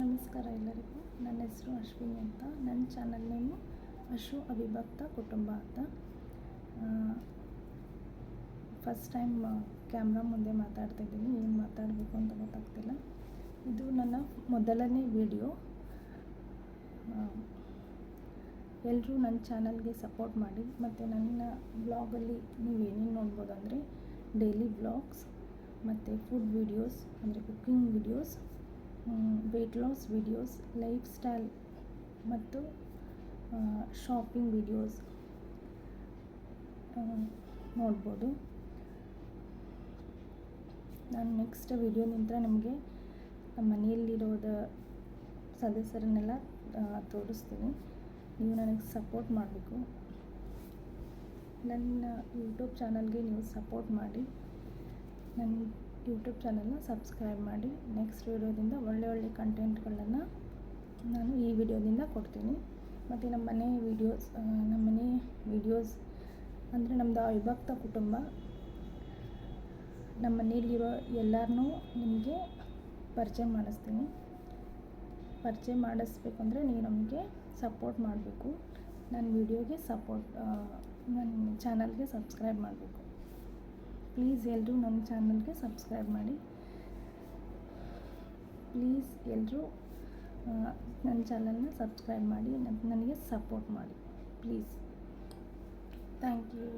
ನಮಸ್ಕಾರ ಎಲ್ಲರಿಗೂ. ನನ್ನ ಹೆಸರು ಅಶ್ವಿನಿ ಅಂತ. ನನ್ನ ಚಾನಲ್ ನೇಮು ಅಶು ಅವಿಭಕ್ತ ಕುಟುಂಬ ಅಂತ. ಫಸ್ಟ್ ಟೈಮ್ ಕ್ಯಾಮ್ರಾ ಮುಂದೆ ಮಾತಾಡ್ತಾ ಇದ್ದೀನಿ. ಏನು ಮಾತಾಡಬೇಕು ಅಂತ ಗೊತ್ತಾಗ್ತಿಲ್ಲ. ಇದು ನನ್ನ ಮೊದಲನೇ ವಿಡಿಯೋ ಎಲ್ಲರೂ ನನ್ನ ಚಾನಲ್ಗೆ ಸಪೋರ್ಟ್ ಮಾಡಿ. ಮತ್ತು ನನ್ನ ಬ್ಲಾಗಲ್ಲಿ ನೀವು ಏನೇನು ನೋಡ್ಬೋದು ಅಂದರೆ ಡೈಲಿ ಬ್ಲಾಗ್ಸ್ ಮತ್ತು ಫುಡ್ ವೀಡಿಯೋಸ್ ಅಂದರೆ cooking videos weight loss videos lifestyle ಮತ್ತು ಶಾಪಿಂಗ್ ವಿಡಿಯೋಸ್ ನೋಡ್ಬೋದು. ನಾನು ನೆಕ್ಸ್ಟ್ ವಿಡಿಯೋನಿಂದ ನಿಮಗೆ ನಮ್ಮ ಮನೆಯಲ್ಲಿರೋದ ಸದಸ್ಯರನ್ನೆಲ್ಲ ತೋರಿಸ್ತೀನಿ. ನೀವು ನನಗೆ ಸಪೋರ್ಟ್ ಮಾಡಬೇಕು. ನನ್ನ ಯೂಟ್ಯೂಬ್ ಚಾನಲ್ಗೆ ನೀವು ಸಪೋರ್ಟ್ ಮಾಡಿ. ನನ್ನ ಯೂಟ್ಯೂಬ್ ಚಾನಲ್ನ ಸಬ್ಸ್ಕ್ರೈಬ್ ಮಾಡಿ ನೆಕ್ಸ್ಟ್ ವೀಡಿಯೋದಿಂದ ಒಳ್ಳೆ ಒಳ್ಳೆ ಕಂಟೆಂಟ್ಗಳನ್ನು ನಾನು ಈ ವಿಡಿಯೋದಿಂದ ಕೊಡ್ತೀನಿ. ಮತ್ತು ನಮ್ಮ ಮನೆ ವೀಡಿಯೋಸ್ ನಮ್ಮ ಮನೆ ವೀಡಿಯೋಸ್ ಅಂದರೆ ನಮ್ಮದು ಅವಿಭಕ್ತ ಕುಟುಂಬ. ನಮ್ಮ ಮನೆಯಲ್ಲಿರೋ ಎಲ್ಲರನ್ನೂ ನಿಮಗೆ ಪರಿಚಯ ಮಾಡಿಸ್ತೀನಿ. ಪರಿಚಯ ಮಾಡಿಸ್ಬೇಕಂದ್ರೆ ನೀವು ನಮಗೆ ಸಪೋರ್ಟ್ ಮಾಡಬೇಕು. ನನ್ನ ವೀಡಿಯೋಗೆ ಸಪೋರ್ಟ್ ನನ್ನ ಚಾನಲ್ಗೆ ಸಬ್ಸ್ಕ್ರೈಬ್ ಮಾಡಬೇಕು. ಪ್ಲೀಸ್ ಎಲ್ಲರೂ ನಮ್ಮ ಚಾನಲ್ಗೆ ಸಬ್ಸ್ಕ್ರೈಬ್ ಮಾಡಿ. ಪ್ಲೀಸ್ ಎಲ್ಲರೂ ನನ್ನ ಚಾನಲ್ನ ಸಬ್ಸ್ಕ್ರೈಬ್ ಮಾಡಿ ನನಗೆ ಸಪೋರ್ಟ್ ಮಾಡಿ. Please thank you